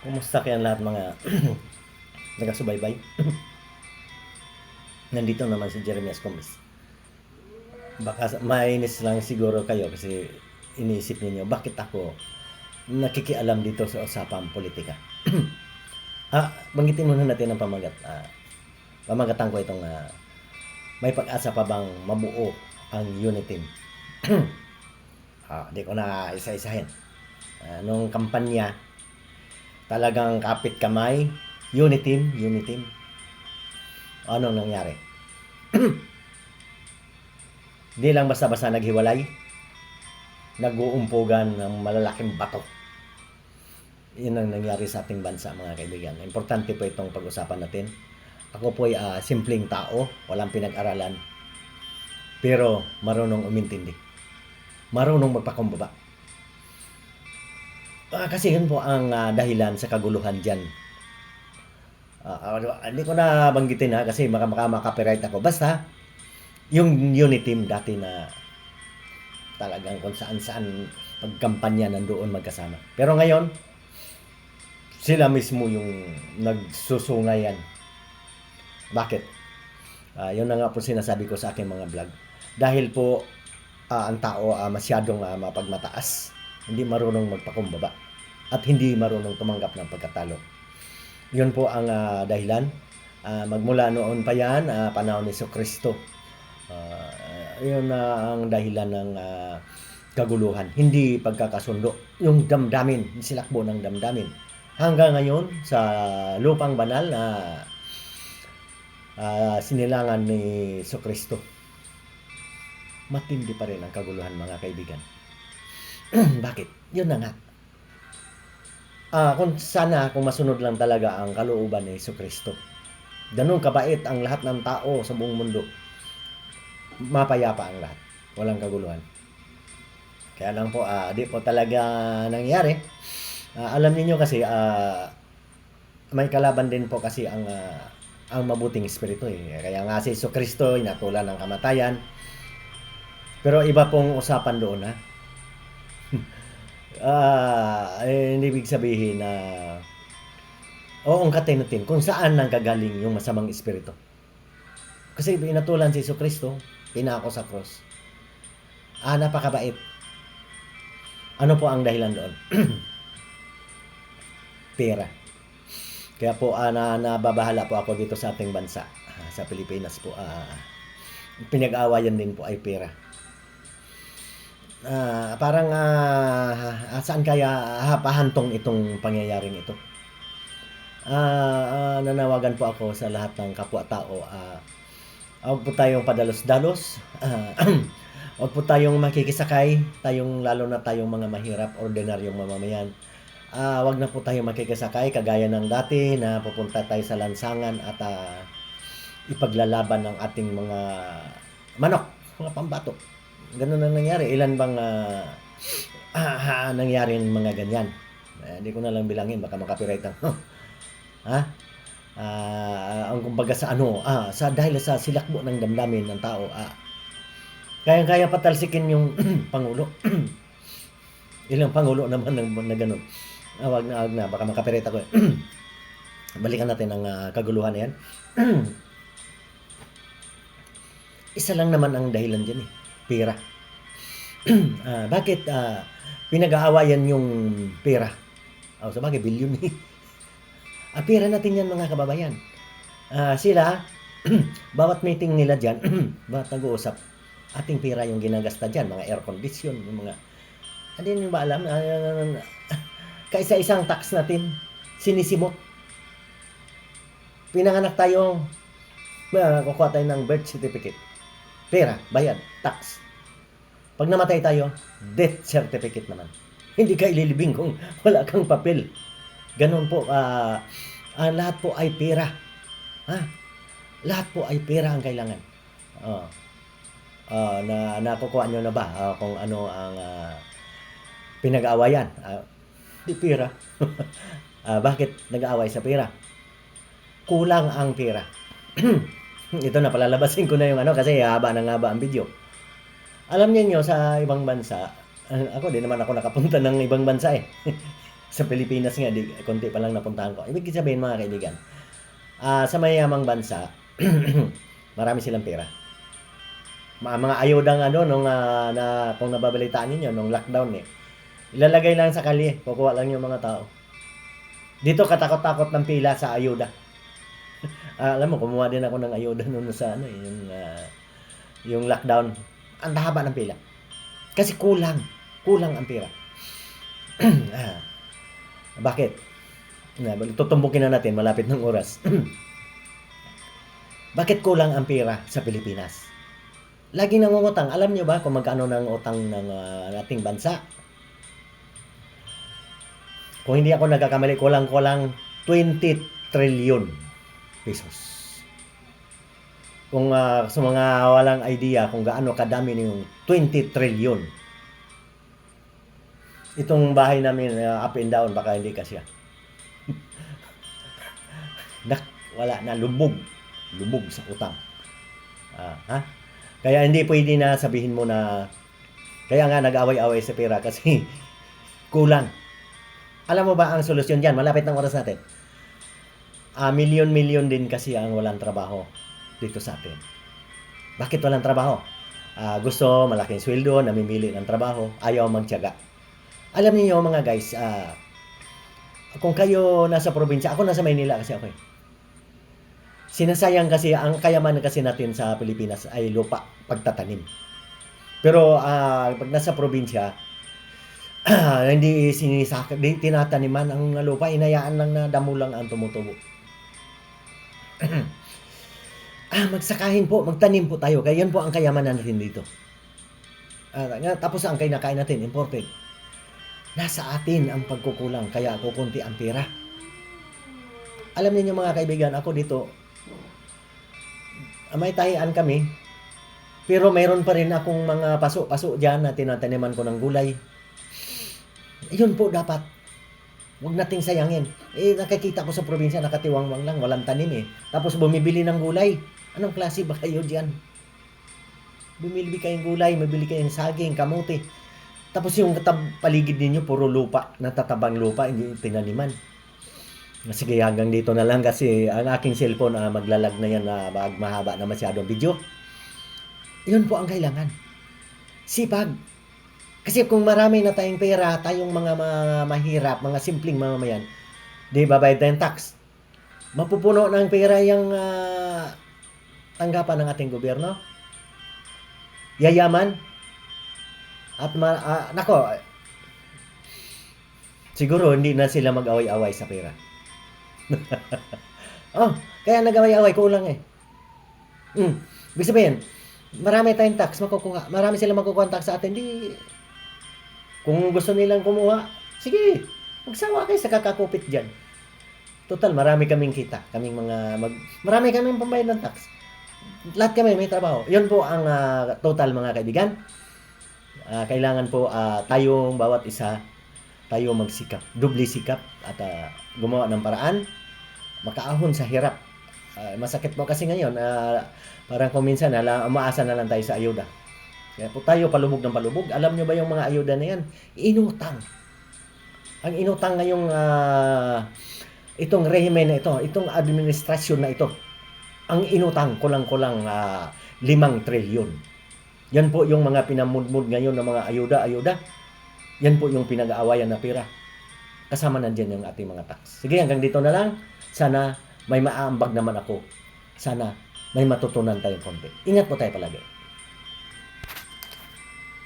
Kumusta kayang lahat mga nagasubaybay? Nandito naman si Jeremias Comis. Baka mainis lang siguro kayo kasi iniisip ninyo, bakit ako nakikialam dito sa usapang politika? ah, banggitin muna natin ang pamagat. Ah, pamagatan ko itong ah, may pag-asa pa bang mabuo ang Uniteam? ah, di ko na isa-isahin. Ah, nung kampanya, talagang kapit kamay, Uniteam, Uniteam. Ano nangyari? Di lang basta-basta naghiwalay, nag-uumpugan ng malalaking bato. Yun ang nangyari sa ating bansa, mga kaibigan. Importante po itong pag-usapan natin. Ako po ay ah, simpleng tao, walang pinag-aralan, pero marunong umintindi. Marunong magpakumbaba. Ah, kasi yun po ang ah, dahilan sa kaguluhan dyan. Ah, ah, hindi ko na banggitin ha kasi maka, maka ako. Basta, yung unit team dati na talagang kung saan saan pagkampanya nandoon magkasama. Pero ngayon, sila mismo yung nagsusungayan. Bakit? Ah, yun na nga po sinasabi ko sa aking mga vlog. Dahil po ah, ang tao ah, masyadong ah, mapagmataas, hindi marunong magpakumbaba at hindi marunong tumanggap ng pagkatalo. Yun po ang ah, dahilan. Ah, magmula noon pa yan, ah, panahon ni Kristo. Ah, yun na ang dahilan ng ah, kaguluhan. Hindi pagkakasundo. Yung damdamin, silakbo ng damdamin. Hanggang ngayon, sa lupang banal na ah, sinilangan ni Kristo, matindi pa rin ang kaguluhan mga kaibigan. Bakit? Yun na nga. Ah, kung sana kung masunod lang talaga ang kalooban ni Yesu Kristo. Ganun kabait ang lahat ng tao sa buong mundo. Mapayapa ang lahat. Walang kaguluhan. Kaya lang po, ah, di po talaga nangyari. Ah, alam niyo kasi, ah, may kalaban din po kasi ang ah, ang mabuting espiritu eh. Kaya nga si Kristo, inatulan ng kamatayan. Pero iba pong usapan doon ha. Ah, eh, ibig sabihin na oo ang katinutin kung saan nang gagaling yung masamang espiritu. Kasi inatulan si Yesu Kristo, pinako sa cross. Ah, napakabait. Ano po ang dahilan doon? Pera. Kaya po ah, na, nababahala po ako dito sa ating bansa, ah, sa Pilipinas po. Ah, pinag-awayan din po ay pera. Ah, parang ah, saan kaya ah, pahantong itong pangyayaring ito? Ah, ah, nanawagan po ako sa lahat ng kapwa-tao. Ah, huwag po tayong padalos-dalos. Ah, huwag po tayong makikisakay. Tayong, lalo na tayong mga mahirap, ordinaryong mamamayan. Ah, wag na po tayong makikisakay kagaya ng dati na pupunta tayo sa lansangan at ah, ipaglalaban ng ating mga manok, mga pambato. Ganun ang nangyari. Ilan bang ah, ah, ah, nangyari ng mga ganyan? Eh, Hindi ko na lang bilangin, baka makapiright ang, ha? Ah, ang kumbaga sa ano, ah, sa dahil sa silakbo ng damdamin ng tao, ah, kaya-kaya patalsikin yung pangulo. Ilang pangulo naman ng na ganun. Ah, wag na, wag na, baka makapiright ako. eh. Balikan natin ang ah, kaguluhan na yan. Isa lang naman ang dahilan dyan eh. Pera. Ah, bakit ah, pinag-aawayan yung pera? Oh, sa bagay, bilyon eh. Ah, pera natin yan mga kababayan. Ah, sila, bawat meeting nila dyan, bawat nag-uusap, ating pera yung ginagasta dyan, mga air condition, yung mga, hindi nyo ba alam, ah, kaisa-isang tax natin, sinisimot. Pinanganak tayo, uh, kukuha tayo ng birth certificate. Pera, bayad, tax. Pag namatay tayo, death certificate naman. Hindi ka ililibing kung wala kang papel. Ganon po, ah, ah, lahat po ay pera. Ha? Lahat po ay pera ang kailangan. Oh. Ah, na nakukuha nyo na ba ah, kung ano ang ah, pinag-aawayan? Di pera. Ah, bakit nag-aaway sa pera? Kulang ang pera. Ito na, palalabasin ko na yung ano kasi haba ng haba ang video. Alam niyo sa ibang bansa, ah, ako din naman ako nakapunta ng ibang bansa eh. Sa Pilipinas nga, di, konti pa lang napuntahan ko. Ibig sabihin mga kaibigan, ah, sa mayamang bansa, marami silang pera. Mga, mga ayodang ano, nung, ah, na, kung nababalitaan ninyo, nung lockdown eh, ilalagay lang sa kalye, kukuha lang yung mga tao. Dito katakot-takot ng pila sa ayuda. Ah, alam mo, kumuha din ako ng ayuda noon sa ano, eh, yung, ah, yung lockdown. Ang haba ng pila. Kasi kulang. Kulang ang pera. ah, bakit? Na, tutumbukin na natin, malapit ng oras. bakit kulang ang pera sa Pilipinas? Lagi nangungutang. Alam nyo ba kung magkano ng utang ng ah, ating bansa? Kung hindi ako nagkakamali, kulang-kulang 20 trillion pesos. Kung ah, sa mga walang idea kung gaano kadami yung 20 trillion. Itong bahay namin ah, up and down, baka hindi kasya. Nak, wala na, lubog. Lubog sa utang. Ah, ha? Kaya hindi pwede na sabihin mo na kaya nga nag-away-away sa pera kasi kulang. Alam mo ba ang solusyon diyan? Malapit ng oras natin. Ah, milyon-milyon din kasi ang walang trabaho dito sa atin. Bakit walang trabaho? Ah, gusto malaking sweldo, namimili ng trabaho, ayaw magtiyaga. Alam niyo mga guys, ah, kung kayo nasa probinsya, ako nasa Maynila kasi ako eh. Sinasayang kasi, ang kayamanan kasi natin sa Pilipinas ay lupa, pagtatanim. Pero ah, pag nasa probinsya, hindi sinisaka, di tinataniman ang lupa, inayaan lang na damo ang tumutubo. ah, magsakahin po, magtanim po tayo. Kaya yan po ang kayamanan natin dito. Ah, nga, tapos ang kinakain natin, imported. Nasa atin ang pagkukulang, kaya kukunti ang pera. Alam niyo mga kaibigan, ako dito, ah, may tahian kami, pero mayroon pa rin akong mga paso-paso dyan na tinataniman ko ng gulay. Yun po dapat. Huwag nating sayangin. Eh, nakikita ko sa probinsya, nakatiwangwang lang, walang tanim eh. Tapos bumibili ng gulay. Anong klase ba kayo dyan? Bumili kayong gulay, mabili kayong saging, kamote. Tapos yung katab- paligid ninyo, puro lupa, natatabang lupa, hindi tinaniman. Sige, hanggang dito na lang kasi ang aking cellphone, ah, maglalag na yan na bag mahaba na masyadong video. Yun po ang kailangan. Sipag. Kasi kung marami na tayong pera, tayong mga, mga mahirap, mga simpleng mamamayan, di babayad tayong tax. Mapupuno ng pera yung ah, tanggapan ng ating gobyerno. Yayaman. At ma, ah, nako, siguro hindi na sila mag-away-away sa pera. oh, kaya nag-away-away, kulang eh. Mm. Ibig sabihin, marami tayong tax makukuha. Marami sila makukuha ng tax sa atin. Di, kung gusto nilang kumuha, sige, magsawa kayo sa kakakupit dyan. Total, marami kaming kita. Kaming mga, mag, marami kaming pambayad ng tax. Lahat kami may trabaho. Yun po ang ah, total mga kaibigan. Ah, kailangan po ah, tayong bawat isa tayo magsikap, dubli sikap at ah, gumawa ng paraan, makaahon sa hirap. Ah, masakit po kasi ngayon, ah, parang kung minsan ala, umaasa na lang tayo sa ayuda. Kaya po tayo palubog ng palubog. Alam nyo ba yung mga ayuda na yan? Inutang. Ang inutang ngayong ah, itong rehimen na ito, itong administrasyon na ito, ang inutang kulang-kulang ah, limang trilyon. Yan po yung mga pinamudmud ngayon ng mga ayuda-ayuda. Yan po yung pinag-aawayan na pera. Kasama nandyan yung ating mga tax. Sige, hanggang dito na lang. Sana may maaambag naman ako. Sana may matutunan tayong konti. Ingat po tayo palagi.